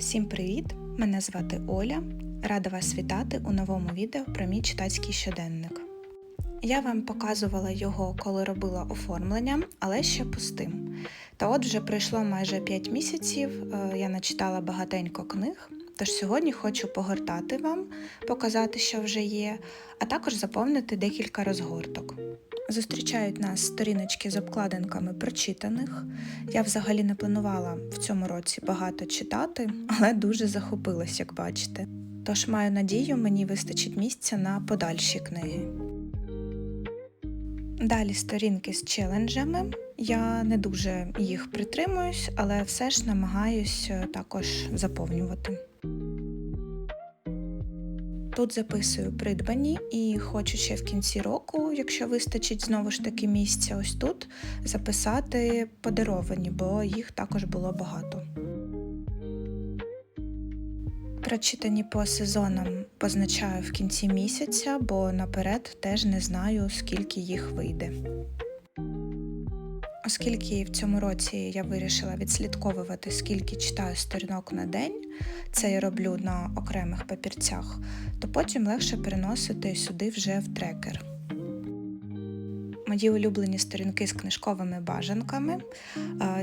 Всім привіт! Мене звати Оля. Рада вас вітати у новому відео про мій читацький щоденник. Я вам показувала його, коли робила оформлення, але ще пустим. Та от вже пройшло майже 5 місяців, е, я начитала багатенько книг, тож сьогодні хочу погортати вам, показати, що вже є, а також заповнити декілька розгорток. Зустрічають нас сторіночки з обкладинками прочитаних. Я взагалі не планувала в цьому році багато читати, але дуже захопилась, як бачите. Тож маю надію, мені вистачить місця на подальші книги. Далі сторінки з челенджами. Я не дуже їх притримуюсь, але все ж намагаюсь е, також заповнювати. Тут записую придбані і хочу ще в кінці року, якщо вистачить знову ж таки місця, ось тут записати подаровані, бо їх також було багато. Прочитані по сезонам позначаю в кінці місяця, бо наперед теж не знаю, скільки їх вийде. Оскільки в цьому році я вирішила відслідковувати, скільки читаю сторінок на день, це я роблю на окремих папірцях, то потім легше переносити сюди вже в трекер. Мої улюблені сторінки з книжковими бажанками.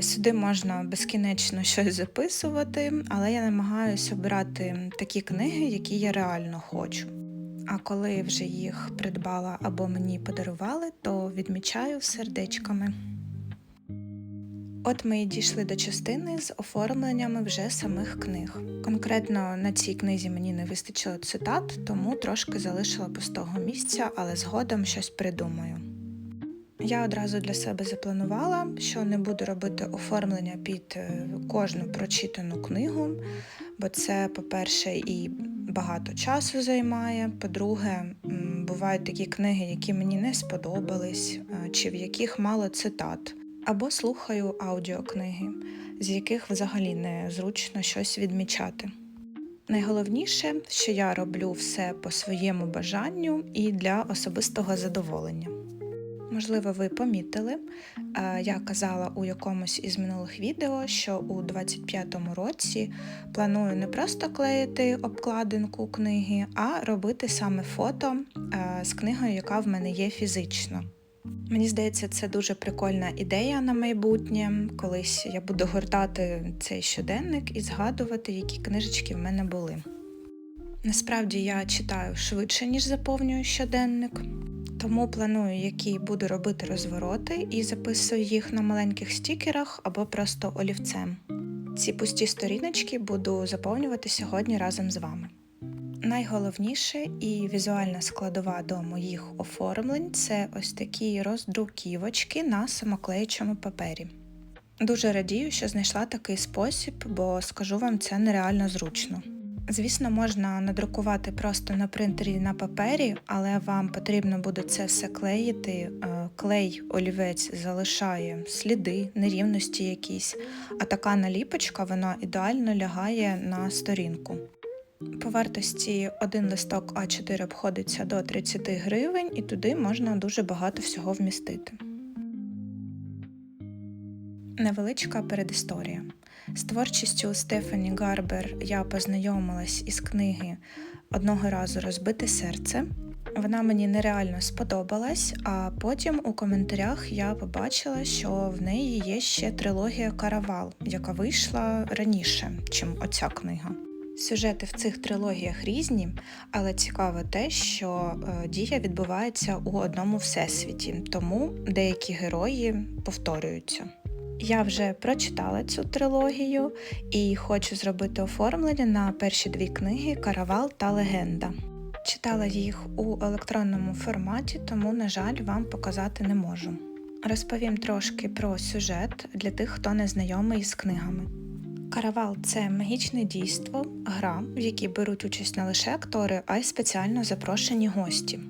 Сюди можна безкінечно щось записувати, але я намагаюся обирати такі книги, які я реально хочу. А коли вже їх придбала або мені подарували, то відмічаю сердечками. От ми і дійшли до частини з оформленнями вже самих книг. Конкретно на цій книзі мені не вистачило цитат, тому трошки залишила пустого місця, але згодом щось придумаю. Я одразу для себе запланувала, що не буду робити оформлення під е, кожну прочитану книгу, бо це, по-перше, і багато часу займає. По-друге, бувають такі книги, які мені не сподобались, е, чи в яких мало цитат. Або слухаю аудіокниги, з яких взагалі не зручно щось відмічати. Найголовніше, що я роблю все по своєму бажанню і для особистого задоволення. Можливо, ви помітили, е, я казала у якомусь із минулих відео, що у 25-му році планую не просто клеїти обкладинку книги, а робити саме фото е, з книгою, яка в мене є фізично. Мені здається, це дуже прикольна ідея на майбутнє. Колись я буду гортати цей щоденник і згадувати, які книжечки в мене були. Насправді я читаю швидше, ніж заповнюю щоденник, тому планую, які буду робити розвороти, і записую їх на маленьких стікерах або просто олівцем. Ці пусті сторіночки буду заповнювати сьогодні разом з вами. Найголовніше і візуальна складова до моїх оформлень це ось такі роздруківочки на самоклеючому папері. Дуже радію, що знайшла такий спосіб, бо скажу вам, це нереально зручно. Звісно, можна надрукувати просто на принтері на папері, але вам потрібно буде це все клеїти. Е, Клей олівець залишає сліди, нерівності якісь, а така наліпочка вона ідеально лягає на сторінку. По вартості один листок А4 обходиться до 30 гривень, і туди можна дуже багато всього вмістити. Невеличка передісторія. З творчістю Стефані Гарбер я познайомилась із книги одного разу Розбите серце. Вона мені нереально сподобалась, а потім у коментарях я побачила, що в неї є ще трилогія Каравал, яка вийшла раніше, чим оця книга. Сюжети в цих трилогіях різні, але цікаво те, що е, дія відбувається у одному всесвіті, тому деякі герої повторюються. Я вже прочитала цю трилогію і хочу зробити оформлення на перші дві книги Каравал та Легенда. Читала їх у електронному форматі, тому, на жаль, вам показати не можу. Розповім трошки про сюжет для тих, хто не знайомий з книгами. Каравал це магічне дійство, гра, в якій беруть участь не лише актори, а й спеціально запрошені гості.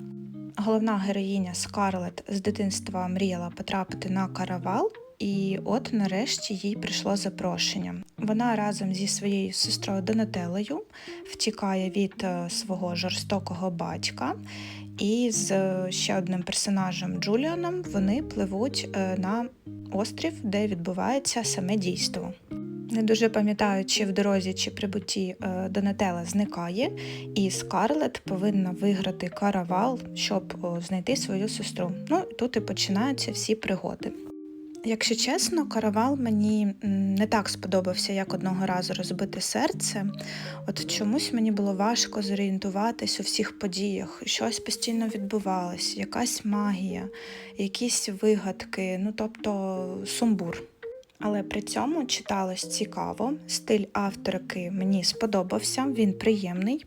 Головна героїня Скарлет з дитинства мріяла потрапити на каравал, і от нарешті їй прийшло запрошення. Вона разом зі своєю сестрою Донателею втікає від е, свого жорстокого батька, і з е, ще одним персонажем Джуліаном вони пливуть е, на острів, де відбувається саме дійство. Не дуже пам'ятаю, чи в дорозі, чи при буті е, Донателла зникає, і Скарлет повинна виграти каравал, щоб знайти свою сестру. Ну, тут і починаються всі пригоди. Якщо чесно, каравал мені не так сподобався, як одного разу розбите серце. От чомусь мені було важко зорієнтуватись у всіх подіях. Щось постійно відбувалось, якась магія, якісь вигадки, ну тобто сумбур. Але при цьому читалось цікаво. Стиль авторки мені сподобався, він приємний.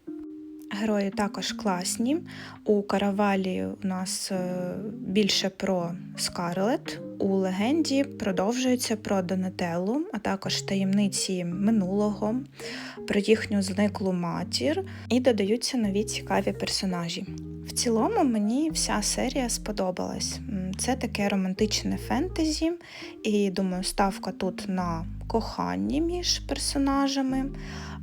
Герої також класні. У каравалі у нас е, більше про Скарлет. У легенді продовжується про Донателлу, а також таємниці минулого, про їхню зниклу матір і додаються нові цікаві персонажі. В цілому мені вся серія сподобалась. Це таке романтичне фентезі, і думаю, ставка тут на коханні між персонажами,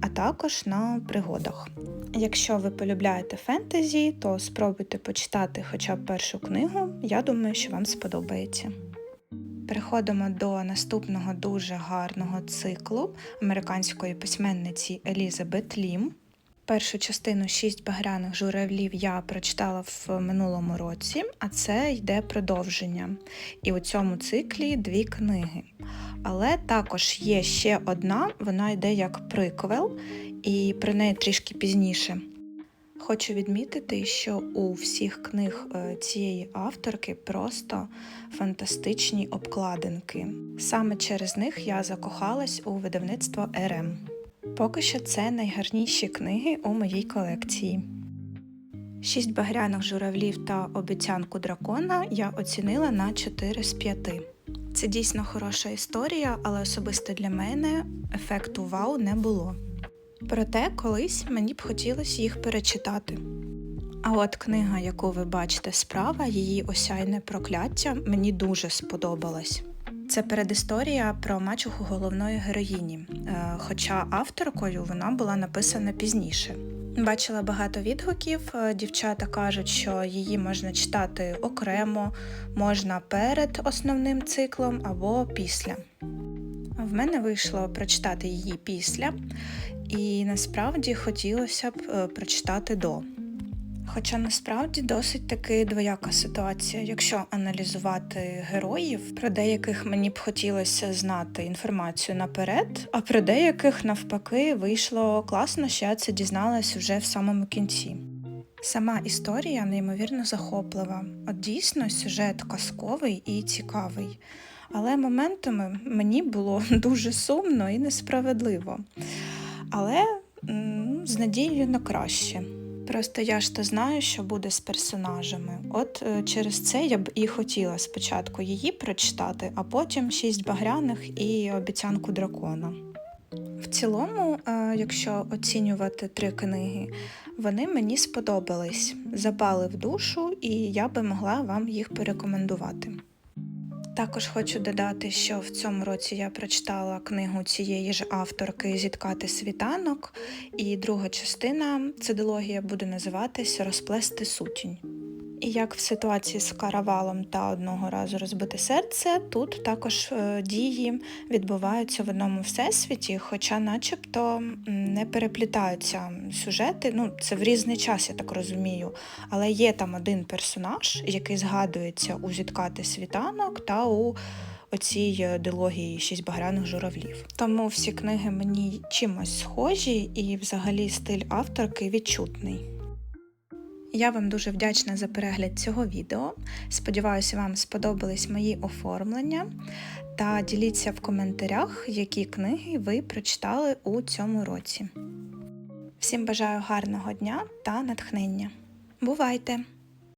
а також на пригодах. Якщо ви полюбляєте фентезі, то спробуйте почитати хоча б першу книгу. Я думаю, що вам сподобається. Переходимо до наступного дуже гарного циклу американської письменниці Елізабет Лім. Першу частину шість багряних журавлів я прочитала в минулому році, а це йде продовження. І у цьому циклі дві книги. Але також є ще одна, вона йде як приквел, і про неї трішки пізніше. Хочу відмітити, що у всіх книг е, цієї авторки просто фантастичні обкладинки. Саме через них я закохалась у видавництво РМ. Поки що це найгарніші книги у моїй колекції. Шість багряних журавлів та обіцянку дракона я оцінила на 4 з 5. Це дійсно хороша історія, але особисто для мене ефекту вау не було. Проте колись мені б хотілося їх перечитати. А от книга, яку ви бачите справа, її осяйне прокляття, мені дуже сподобалась. Це передісторія про мачуху головної героїні, е, хоча авторкою вона була написана пізніше. Бачила багато відгуків. е, Дівчата кажуть, що її можна читати окремо, можна перед основним циклом або після. В мене вийшло прочитати її після, і насправді хотілося б е, прочитати до. Хоча насправді досить таки двояка ситуація. Якщо аналізувати героїв, про деяких мені б хотілося знати інформацію наперед, а про деяких навпаки вийшло класно, що я це дізналась вже в самому кінці. Сама історія неймовірно захоплива. От дійсно сюжет казковий і цікавий. Але моментами мені було дуже сумно і несправедливо. Але з надією на краще. Просто я ж то знаю, що буде з персонажами. От е, через це я б і хотіла спочатку її прочитати, а потім шість багряних і обіцянку дракона. В цілому, е, якщо оцінювати три книги, вони мені сподобались, запали в душу, і я би могла вам їх порекомендувати. Також хочу додати, що в цьому році я прочитала книгу цієї ж авторки Зіткати світанок, і друга частина цидологія буде називатись Розплести сутінь. Як в ситуації з каравалом та одного разу розбите серце, тут також е, дії відбуваються в одному всесвіті, хоча, начебто, не переплітаються сюжети. Ну, це в різний час, я так розумію. Але є там один персонаж, який згадується у зіткати світанок та у оцій е, дилогії шість багряних журавлів. Тому всі книги мені чимось схожі, і взагалі стиль авторки відчутний. Я вам дуже вдячна за перегляд цього відео. Сподіваюся, вам сподобались мої оформлення. Та діліться в коментарях, які книги ви прочитали у цьому році. Всім бажаю гарного дня та натхнення. Бувайте!